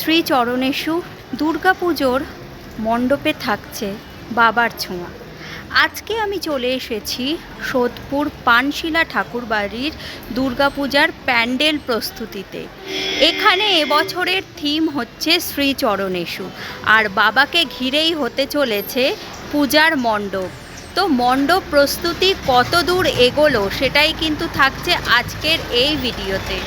শ্রী চরণেশু দুর্গাপুজোর মণ্ডপে থাকছে বাবার ছোঁয়া। আজকে আমি চলে এসেছি সোদপুর পানশিলা ঠাকুর ঠাকুরবাড়ির দুর্গাপূজার প্যান্ডেল প্রস্তুতিতে। এখানে এবছরের থিম হচ্ছে শ্রী চরণেশু আর বাবাকে ঘিরেই হতে চলেছে পূজার মণ্ডপ। তো মণ্ডপ প্রস্তুতি কত দূর এগোলো সেটাই কিন্তু থাকছে আজকের এই ভিডিওতে।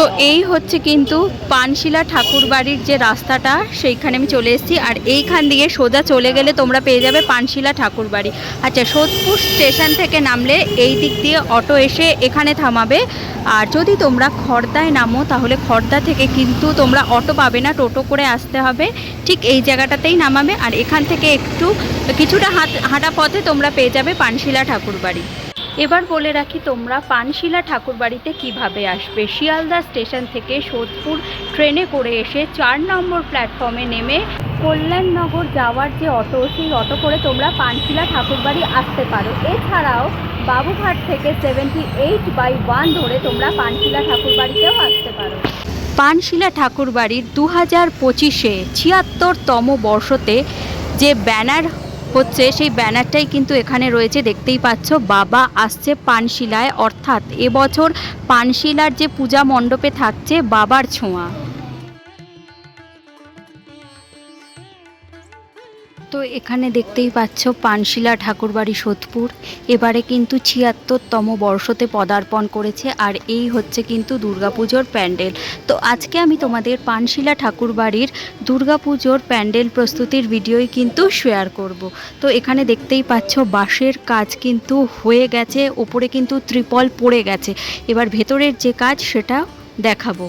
তো এই হচ্ছে কিন্তু পানশিলা ঠাকুর বাড়ির যে রাস্তাটা, সেইখানে আমি চলে এসেছি। আর এইখান দিয়ে সোজা চলে গেলে তোমরা পেয়ে যাবে পানশিলা ঠাকুর বাড়ি আচ্ছা সোদপুর স্টেশন থেকে নামলে এই দিক দিয়ে অটো এসে এখানে থামাবে। আর যদি তোমরা খর্দায় নামো, তাহলে খর্দা থেকে কিন্তু তোমরা অটো পাবে না, টোটো করে আসতে হবে। ঠিক এই জায়গাটাতেই নামাবে। আর এখান থেকে একটু কিছুটা হাঁটা পথে তোমরা পেয়ে যাবে পানশিলা ঠাকুর বাড়ি এবার বলে রাখি তোমরা পানশিলা ঠাকুরবাড়িতে কীভাবে আসবে? শিয়ালদা স্টেশন থেকে সোদপুর ট্রেনে করে এসে চার নম্বর প্ল্যাটফর্মে নেমে কল্যাণনগর যাওয়ার যে অটো, সেই অটো করে তোমরা পানশিলা ঠাকুরবাড়ি আসতে পারো। এছাড়াও বাবুঘাট থেকে সেভেন্টি এইট বাই ওয়ান ধরে তোমরা পানশিলা ঠাকুরবাড়িতেও আসতে পারো। পানশিলা ঠাকুরবাড়ির দু হাজার পঁচিশে ছিয়াত্তরতম বর্ষতে যে ব্যানার হচ্ছে, সেই ব্যানারটাই কিন্তু এখানে রয়েছে, দেখতেই পাচ্ছ। বাবা আসছে পানশিলায়, অর্থাৎ এবছর পানশিলার যে পূজা মণ্ডপে থাকছে, বাবার ছোঁয়া। তো এখানে দেখতেই পাচ্ছ পানশিলা ঠাকুরবাড়ি সোদপুর। এবারে কিন্তু ছিয়াত্তরতম বর্ষতে পদার্পণ করেছে আর এই হচ্ছে কিন্তু দুর্গাপুজোর প্যান্ডেল। তো আজকে আমি তোমাদের পানশিলা ঠাকুরবাড়ির দুর্গাপুজোর প্যান্ডেল প্রস্তুতির ভিডিওই কিন্তু শেয়ার করব। তো এখানে দেখতেই পাচ্ছ বাঁশের কাজ কিন্তু হয়ে গেছে ওপরে কিন্তু ত্রিপল পড়ে গেছে। এবার ভেতরের যে কাজ সেটা দেখাবো।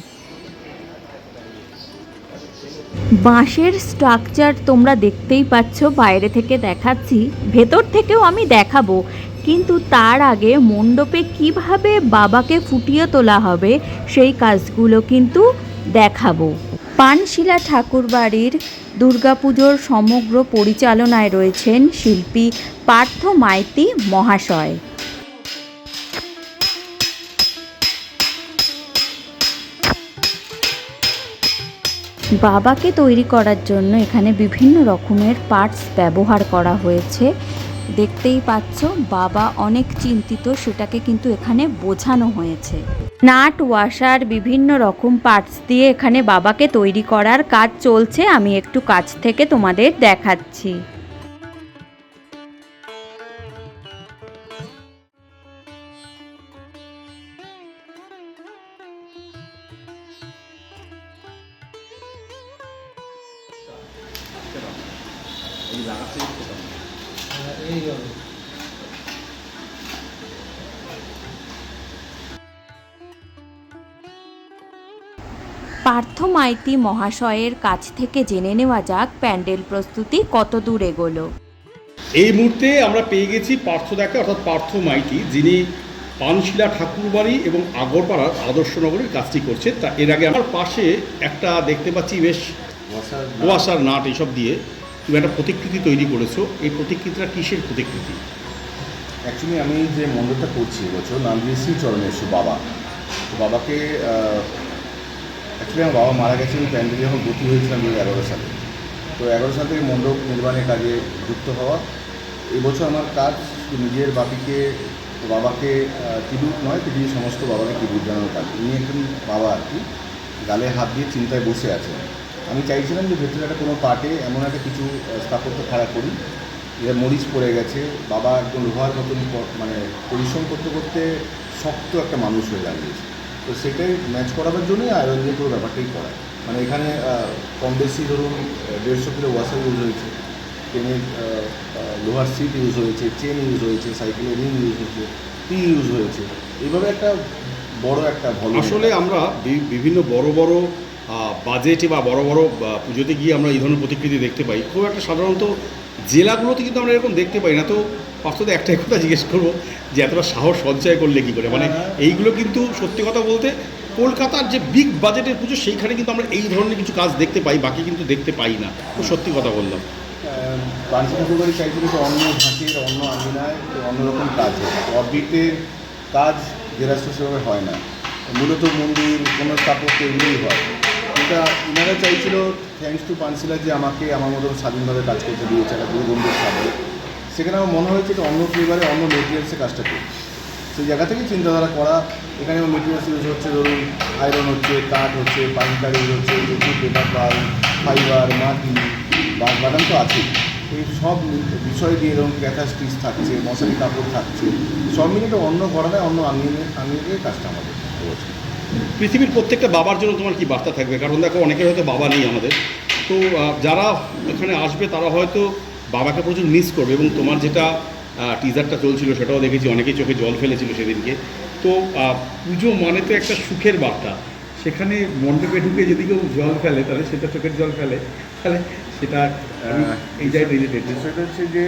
বাঁশের স্ট্রাকচার তোমরা দেখতেই পাচ্ছ, বাইরে থেকে দেখাচ্ছি, ভেতর থেকেও আমি দেখাবো। কিন্তু তার আগে মণ্ডপে কীভাবে বাবাকে ফুটিয়ে তোলা হবে, সেই কাজগুলো কিন্তু দেখাবো। পানশিলা ঠাকুরবাড়ির দুর্গাপুজোর সমগ্র পরিচালনায় রয়েছেন শিল্পী পার্থ মাইতি মহাশয়। বাবাকে তৈরি করার জন্য এখানে বিভিন্ন রকমের পার্টস ব্যবহার করা হয়েছে। দেখতেই পাচ্ছ, বাবা অনেক চিন্তিত, সেটাকে কিন্তু এখানে বোঝানো হয়েছে। নাট ওয়াশার বিভিন্ন রকম পার্টস দিয়ে এখানে বাবাকে তৈরি করার কাজ চলছে। আমি একটু কাছ থেকে তোমাদের দেখাচ্ছি। পার্থ মাইতি মহাশয়ের কাছ থেকে জেনে নেওয়া যাক প্যান্ডেল প্রস্তুতি কত দূর এগোলো। এই মুহূর্তে আমরা পেয়ে গেছি পার্থ পার্থদাকে অর্থাৎ পার্থ মাইতি যিনি পানশিলা ঠাকুরবাড়ি এবং আগরপাড়ার আদর্শনগরের কাজটি করছে তা এর আগে আমার পাশে একটা দেখতে পাচ্ছি বেশ কুয়াশার নাট। এইসব দিয়ে তুমি একটা প্রতিকৃতি তৈরি করেছ। এই প্রতিকৃতিটা কিসের প্রতিকৃতি? অ্যাকচুয়ালি আমি যে মন্দিরটা করছি এবছর নাম দিয়েছি চরণেশু বাবা তো বাবাকে অ্যাকচুয়ালি আমার বাবা মারা গেছেন, প্যান্ডেলে যখন ভর্তি হয়েছিলাম দু এগারো সালে। তো এগারো সাল থেকে মণ্ডপ নির্মাণের কাজে যুক্ত হওয়া। এবছর আমার কাজ নিজের বাপিকে, বাবাকে টিবিউট নয়, পৃথিবীর সমস্ত বাবাকে টিবিউট জানানোর কাজ। উনি একজন বাবা আর কি, গালে হাত দিয়ে চিন্তায় বসে আছেন। আমি চাইছিলাম যে ভেতরে একটা কোনো পার্টে এমন একটা কিছু স্থাপত্য খাড়া করি। যে মরিচ পড়ে গেছে, বাবা একদম লোহার মতন মানে পরিশ্রম করতে করতে শক্ত একটা মানুষ হয়ে দাঁড়িয়েছে। তো সেটাই ম্যাচ করাবার জন্যই আয়রন দিয়ে পুরো ব্যাপারটাই করা মানে এখানে কম বেশি ধরুন দেড়শো কিলো ওয়াশার ইউজ হয়েছে। ট্রেনের লোহার সিট ইউজ হয়েছে চেন ইউজ হয়েছে সাইকেলের রিং ইউজ হয়েছে টি ইউজ হয়েছে। এইভাবে একটা বড় একটা ভলিউম আসলে আমরা বি- বিভিন্ন বড় বড় বাজেটে বা বড় বড় পুজোতে গিয়ে আমরা এই ধরনের প্রতিকৃতি দেখতে পাই। খুব একটা সাধারণত জেলাগুলোতে কিন্তু আমরা এরকম দেখতে পাই না। তো পার্থদা একটাই কথা জিজ্ঞেস করব যে এতটা সাহস সঞ্চয় করলে কী করে? মানে এইগুলো কিন্তু সত্যি কথা বলতে কলকাতার যে বিগ বাজেটের পুজো সেইখানে কিন্তু আমরা এই ধরনের কিছু কাজ দেখতে পাই বাকি কিন্তু দেখতে পাই না। তো সত্যি কথা বললাম। বাঞ্ছি চাইছিল অন্য ঘাটের অন্য আঙিনায় অন্যরকম কাজ হয় অরবিটের কাজ জেরাস্ত সেভাবে হয় না। মূলত মন্দির কোনো স্থাপত্য এগুলোই হয়। এটা একটা ইনারা চাইছিল থ্যাঙ্কস টু পানশিলা যে আমাকে আমার মতন স্বাধীনভাবে কাজ করতে দিয়েছে একটা গুরুবন্ধুর সাথে সেখানে আমার মনে হয়েছে যে অন্য ফ্লেভারে অন্য মেটেরিয়ালসে কাজটা করি সেই জায়গা থেকে চিন্তাধারা করা, এখানে মেটেরিয়ালস ইউজ হচ্ছে, ধরুন আয়রন হচ্ছে কাঠ হচ্ছে পাইনকার ইউজ হচ্ছে, প্রচুর পেপার পাল ফাইবার মাটি, বাঁশ, বাদাম তো আছেই। এই সব বিষয় দিয়ে ধরুন ক্যাথা স্টিচ থাকছে, মশারি কাপড় থাকছে, সব মিলে একটা অন্য ঘটনায় অন্য আঙিয়ে আঙিয়ে কাজটা আমাদের পৃথিবীর প্রত্যেকটা বাবার জন্য তোমার কি বার্তা থাকবে? কারণ দেখো, অনেকের হয়তো বাবা নেই আমাদের। তো যারা এখানে আসবে, তারা হয়তো বাবাকে প্রচুর মিস করবে এবং তোমার যেটা টিজারটা চলছিল সেটাও দেখেছি অনেকেই চোখে জল ফেলেছিল সেদিনকে। তো পুজো মানে তো একটা সুখের বার্তা। সেখানে মণ্ডপে ঢুকে যদি কেউ জল ফেলে তাহলে সেটা চোখের জল ফেলে। তাহলে সেটা আমি এই জায়গায় রিলেটেড বিষয়টা হচ্ছে যে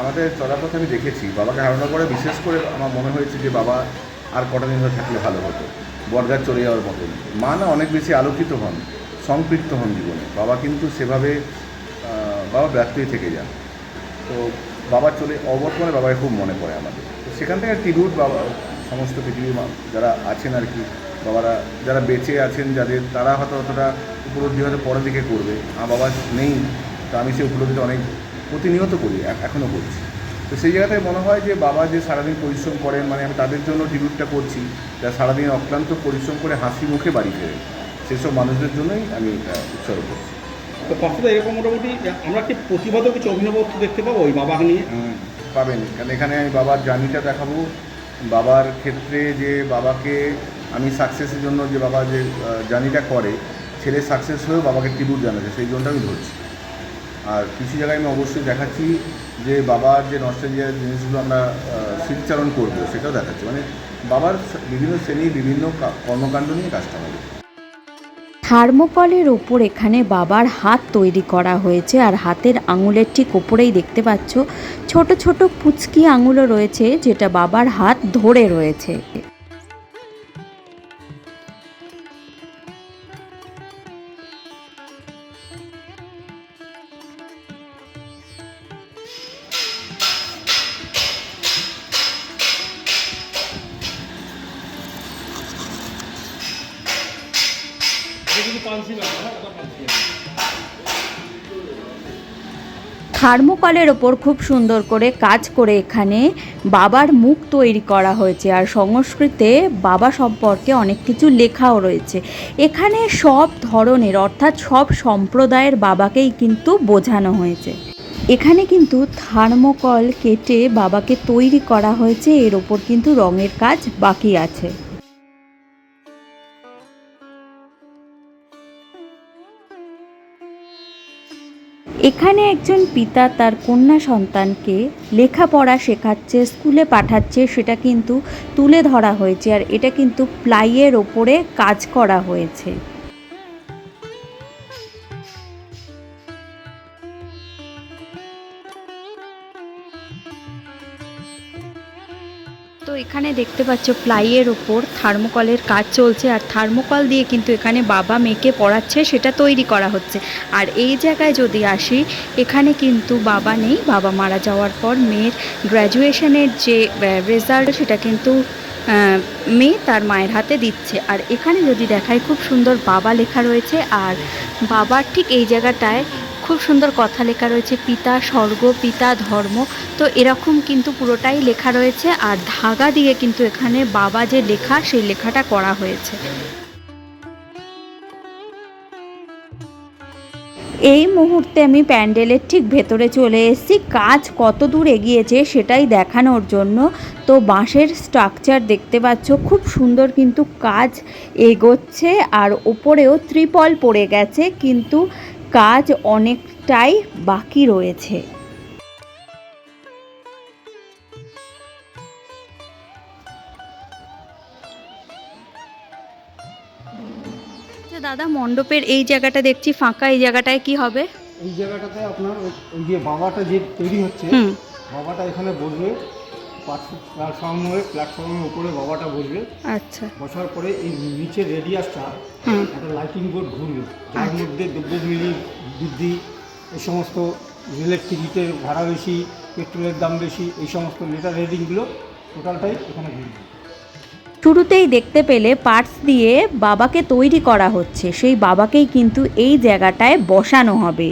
আমাদের চলার চলাপথে আমি দেখেছি বাবাকে হারানোর পরে বিশেষ করে আমার মনে হয়েছে যে বাবা আর কটা দিন ধরে থাকলে ভালো হতো। বরগাছ চলে যাওয়ার মতন। মা না অনেক বেশি আলোকিত হন সম্পৃক্ত হন জীবনে। বাবা কিন্তু সেভাবে বাবা ব্যর্থই থেকে যান। তো বাবা চলে, অবর্তমানে বাবাকে খুব মনে পড়ে আমাদের। তো সেখান থেকে ট্রিবিউট বাবা, সমস্ত পৃথিবীর যারা আছেন আর কি, বাবারা, যারা বেঁচে আছেন, যাদের তারা হয়তো অতটা উপলব্ধি হয়তো পরের দিকে করবে আমার বাবা নেই, তো আমি সেই উপলব্ধিটা অনেক প্রতিনিয়ত করি এখনও করছি। তো সেই জায়গাটায় মনে হয় যে বাবা যে সারাদিন পরিশ্রম করেন মানে আমি তাদের জন্য ট্রিবিউটটা করছি যারা সারাদিন অক্লান্ত পরিশ্রম করে হাসি মুখে বাড়ি ফেরে সেসব মানুষদের জন্যই আমি উৎসর্গ করছি। তো পার্থদা এরকম মোটামুটি, আমরা কি প্রতিভাত কিছু অভিনবত্ব দেখতে পাবো ওই বাবাকে নিয়ে? পাবেন। কারণ এখানে আমি বাবার জার্নিটা দেখাবো। বাবার ক্ষেত্রে যে বাবাকে আমি সাকসেসের জন্য যে বাবা যে জার্নিটা করে, ছেলে সাকসেস হয়েও বাবাকে ট্রিবিউট জানাচ্ছে সেই জন্যটা আমি ধরছি। আর কিছু জায়গায় আমি অবশ্যই দেখাচ্ছি যে বাবার যে নস্টালজিয়ার জিনিসগুলো আমরা স্মৃতিচারণ করব, সেটাও দেখাচ্ছি। মানে বাবার বিভিন্ন শ্রেণি, বিভিন্ন কর্মকাণ্ড নিয়ে কাজটা হবে। থার্মোকলের ওপর এখানে বাবার হাত তৈরি করা হয়েছে আর হাতের আঙুলের ঠিক ওপরেই দেখতে পাচ্ছ ছোট ছোট পুচকি আঙুলও রয়েছে যেটা বাবার হাত ধরে রয়েছে। থার্মোকলের ওপর খুব সুন্দর করে কাজ করে এখানে বাবার মুখ তৈরি করা হয়েছে আর সংস্কৃতে বাবা সম্পর্কে অনেক কিছু লেখাও রয়েছে। এখানে সব ধরনের অর্থাৎ সব সম্প্রদায়ের বাবাকেই কিন্তু বোঝানো হয়েছে। এখানে কিন্তু থার্মোকল কেটে বাবাকে তৈরি করা হয়েছে, এর ওপর কিন্তু রঙের কাজ বাকি আছে। এখানে একজন পিতা তার কন্যা সন্তানকে লেখাপড়া শেখাচ্ছে, স্কুলে পাঠাচ্ছে, সেটা কিন্তু তুলে ধরা হয়েছে। আর এটা কিন্তু প্লাইয়ের ওপরে কাজ করা হয়েছে। এখানে দেখতে পাচ্ছ প্লাইয়ের ওপর থার্মোকলের কাজ চলছে, আর থার্মোকল দিয়ে কিন্তু এখানে বাবা মেয়েকে পড়াচ্ছে, সেটা তৈরি করা হচ্ছে। আর এই জায়গায় যদি আসি, এখানে কিন্তু বাবা নেই, বাবা মারা যাওয়ার পর মেয়ের গ্র্যাজুয়েশনের যে রেজাল্ট সেটা কিন্তু মেয়ে তার মায়ের হাতে দিচ্ছে। আর এখানে যদি দেখায় খুব সুন্দর বাবা লেখা রয়েছে, আর বাবার ঠিক এই জায়গাটায় খুব সুন্দর কথা লেখা রয়েছে, পিতা স্বর্গ, পিতা ধর্ম। তো এরকম কিন্তু পুরোটাই লেখা রয়েছে আর ধাগা দিয়ে কিন্তু এখানে বাবা যে লেখা, সেই লেখাটা করা হয়েছে। এই মুহূর্তে আমি প্যান্ডেলের ঠিক ভেতরে চলে এসেছি। কাজ কত দূর এগিয়েছে সেটাই দেখানোর জন্য। তো বাঁশের স্ট্রাকচার দেখতে পাচ্ছ, খুব সুন্দর কিন্তু কাজ এগোচ্ছে আর ওপরেও ত্রিপল পড়ে গেছে। কিন্তু কাজ অনেকটাই বাকি রয়েছে। আচ্ছা, দাদা মণ্ডপের এই জায়গাটা দেখছি ফাঁকা এই জায়গাটায় কি হবে? এই জায়গাটাতে আপনার ওই- ওই যে বাবাটা যে তৈরি হচ্ছে বাবাটা এখানে বসবে। প্ল্যাটফর্মে প্ল্যাটফর্মের উপরে বাবাটা বসবে। আচ্ছা। বসার পরে এই নিচের রেডিয়াসটা একটা লাইটিং বোর্ড ঘুরবে যার আচ্ছা। মধ্যে দ্রব্যমূল্য বৃদ্ধি এই সমস্ত ইলেকট্রিসিটির ভাড়া বেশি পেট্রোলের দাম বেশি এই সমস্ত লেটার রেডিংগুলো টোটালটাই এখানে ঘুরবে। শুরুতেই দেখতে পেলে পার্টস দিয়ে বাবাকে তৈরি করা হচ্ছে সেই বাবাকেই কিন্তু এই জায়গাটায় বসানো হবে।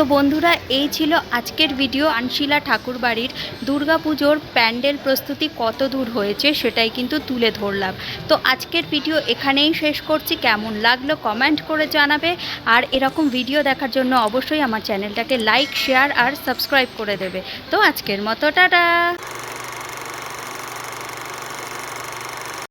তো বন্ধুরা, এই ছিল আজকের ভিডিও আনশিলা ঠাকুর ঠাকুরবাড়ির দুর্গাপুজোর প্যান্ডেল প্রস্তুতি কত দূর হয়েছে সেটাই কিন্তু তুলে ধরলাম। তো আজকের ভিডিও এখানেই শেষ করছি। কেমন লাগল কমেন্ট করে জানাবে। আর এরকম ভিডিও দেখার জন্য অবশ্যই আমার চ্যানেলটাকে লাইক শেয়ার আর সাবস্ক্রাইব করে দেবে। তো আজকের মতো, টাটা!